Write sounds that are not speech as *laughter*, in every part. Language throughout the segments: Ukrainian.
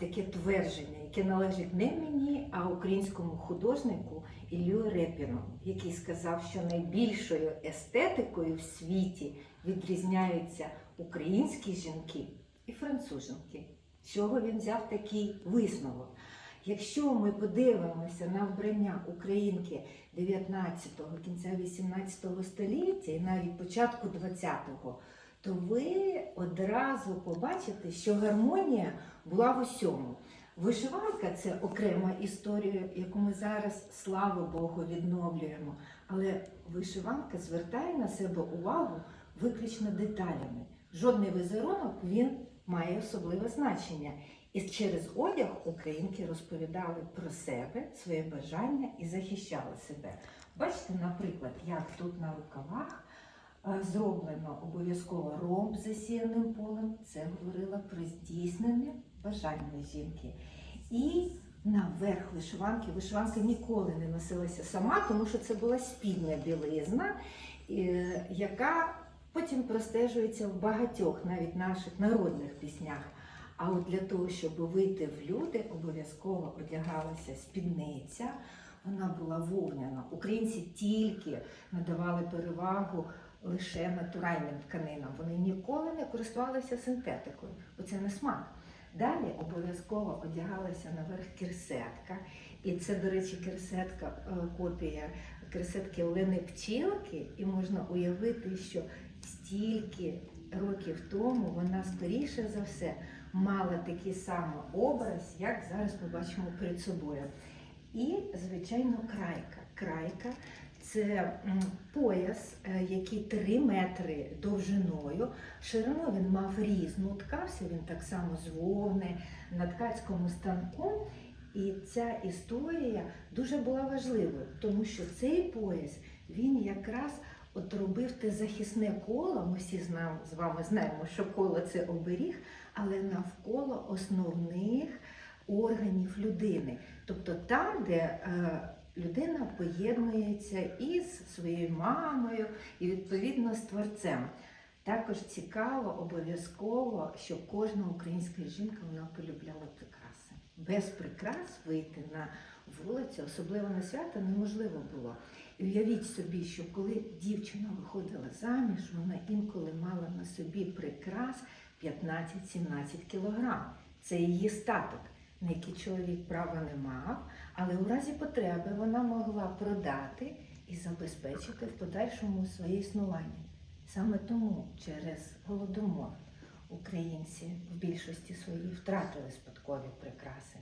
таке твердження, яке належить не мені, а українському художнику Іллю Репіну, який сказав, що найбільшою естетикою в світі відрізняються українські жінки і француженки. З чого він взяв такий висновок? Якщо ми подивимося на вбрання українки 19-го, кінця 18 століття і навіть початку 20-го, то ви одразу побачите, що гармонія була в усьому. Вишиванка це окрема історія, яку ми зараз, слава Богу, відновлюємо. Але вишиванка звертає на себе увагу виключно деталями. Жодний візерунок він має особливе значення. І через одяг українки розповідали про себе, своє бажання і захищали себе. Бачите, наприклад, як тут на рукавах зроблено обов'язково ромб з засіяним полем. Це говорило про здійснене бажання жінки. І наверх вишиванки. Вишиванка ніколи не носилася сама, тому що це була спільна білизна, е, яка потім простежується в багатьох навіть наших народних піснях. А от для того, щоб вийти в люди, обов'язково одягалася спідниця. Вона була вовняна. Українці тільки надавали перевагу лише натуральним тканинам. Вони ніколи не користувалися синтетикою, бо це не смак. Далі обов'язково одягалася наверх кірсетка. І це, до речі, кірсетка е, копія кірсетки Олени Пчілки. І можна уявити, що стільки років тому вона скоріше за все мала такий самий образ, як зараз ми бачимо перед собою. І, звичайно, крайка. Крайка це пояс, е, який 3 метри довжиною. Ширину він мав різну, ткався він так само з вовни на ткацькому станку. І ця історія дуже була важливою, тому що цей пояс він якраз от робив те захисне коло. Ми всі з з вами знаємо, що коло це оберіг, але навколо основних органів людини. Тобто там, де е, людина поєднується із своєю мамою і відповідно з творцем. Також цікаво, обов'язково, що кожна українська жінка вона полюбляла прикраси. Без прикрас вийти на вулицю, особливо на свято, неможливо було. І уявіть собі, що коли дівчина виходила заміж, вона інколи мала на собі прикрас 15-17 кілограм. Це її статок, на який чоловік права не мав, але у разі потреби вона могла продати і забезпечити в подальшому своє існування. Саме тому через голодомор українці в більшості своїй втратили спадкові прикраси.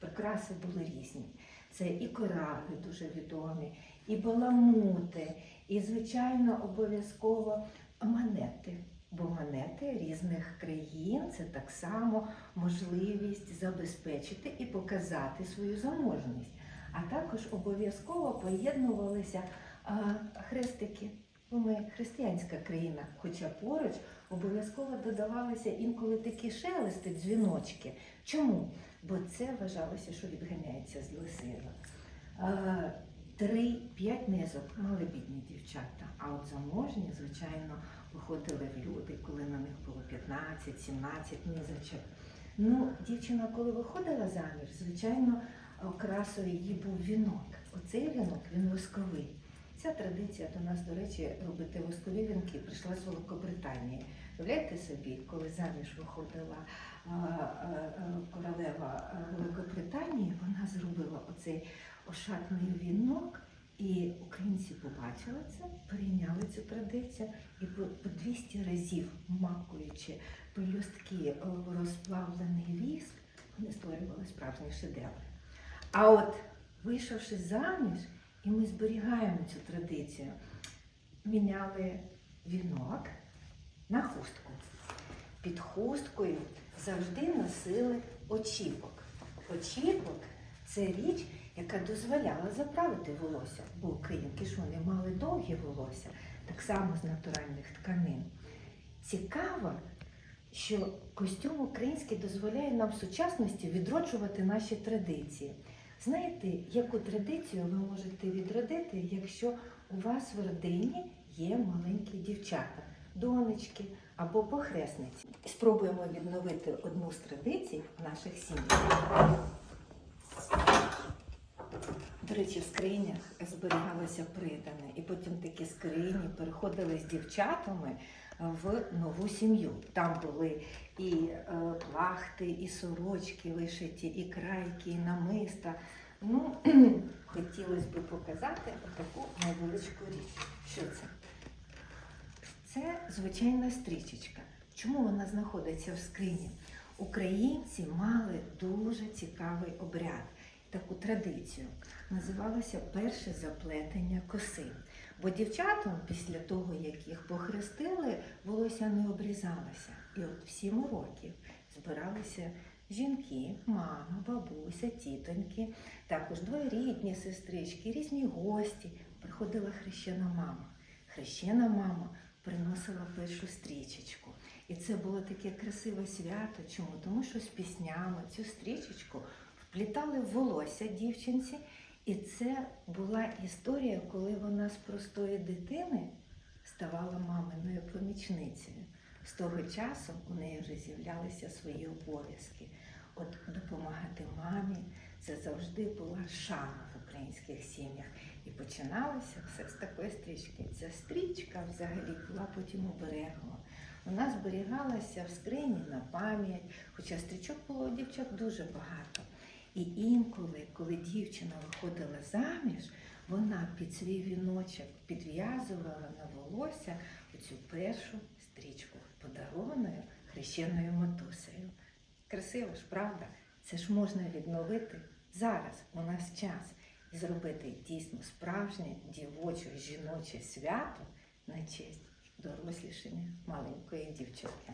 Прикраси були різні. Це і кораги дуже відомі, і баламути, і, звичайно, обов'язково монети. Бо монети різних країн це так само можливість забезпечити і показати свою заможність. А також обов'язково поєднувалися а, хрестики. Бо ми християнська країна, хоча поруч обов'язково додавалися інколи такі шелести, дзвіночки. Чому? Бо це вважалося, що відганяється з лисила. Е, Три-п'ять низок мали бідні дівчата, а от заможні, звичайно, виходили в люди, коли на них було 15-17 низочок. Ну, дівчина, коли виходила заміж, звичайно, окрасою її був вінок. Оцей вінок він восковий. Ця традиція до нас, до речі, робити воскові вінки прийшла з Великобританії. Уявляєте собі, коли заміж виходила а, а, королева Великобританії, вона зробила оцей ошатний вінок, і українці побачили це, перейняли цю традицію і по, по 200 разів, макуючи пелюстки в розплавлений віск, вони створювали справжні шедеври. А от вийшовши заміж, і ми зберігаємо цю традицію, міняли вінок на хустку. Під хусткою завжди носили очіпок. Очіпок це річ, яка дозволяла заправити волосся, бо українки ж вони мали довгі волосся, так само з натуральних тканин. Цікаво, що костюм український дозволяє нам в сучасності відроджувати наші традиції. Знаєте, яку традицію ви можете відродити, якщо у вас в родині є маленькі дівчата? донечки або похресниці. Спробуємо відновити одну з традицій в наших сім'ях. До речі, в скринях зберігалося придане, і потім такі скрині переходили з дівчатами в нову сім'ю. Там були і е, плахти, і сорочки вишиті, і крайки, і намиста. Ну, *clears throat* хотілося б показати таку невеличку річ. Що це? Це звичайна стрічечка. Чому вона знаходиться в скрині? Українці мали дуже цікавий обряд, таку традицію. Називалося перше заплетення коси. Бо дівчатам після того, як їх похрестили, волосся не обрізалося. І от в сім років збиралися жінки, мама, бабуся, тітоньки, також двоюрідні сестрички, різні гості. Приходила хрещена мама. Хрещена мама приносила першу стрічечку. І це було таке красиве свято. Чому? Тому що з піснями цю стрічечку вплітали в волосся дівчинці. І це була історія, коли вона з простої дитини ставала маминою помічницею. З того часу у неї вже з'являлися свої обов'язки. От допомагати мамі це завжди була шана в українських сім'ях. І починалося все з такої стрічки. Ця стрічка взагалі була потім оберегова. Вона зберігалася в скрині на пам'ять, хоча стрічок було у дівчат дуже багато. І інколи, коли дівчина виходила заміж, вона під свій віночок підв'язувала на волосся оцю першу стрічку, подарованою хрещеною матусею. Красиво ж, правда? Це ж можна відновити зараз, у нас час, і зробити дійсно справжнє дівоче жіноче свято на честь дорослішання маленької дівчинки.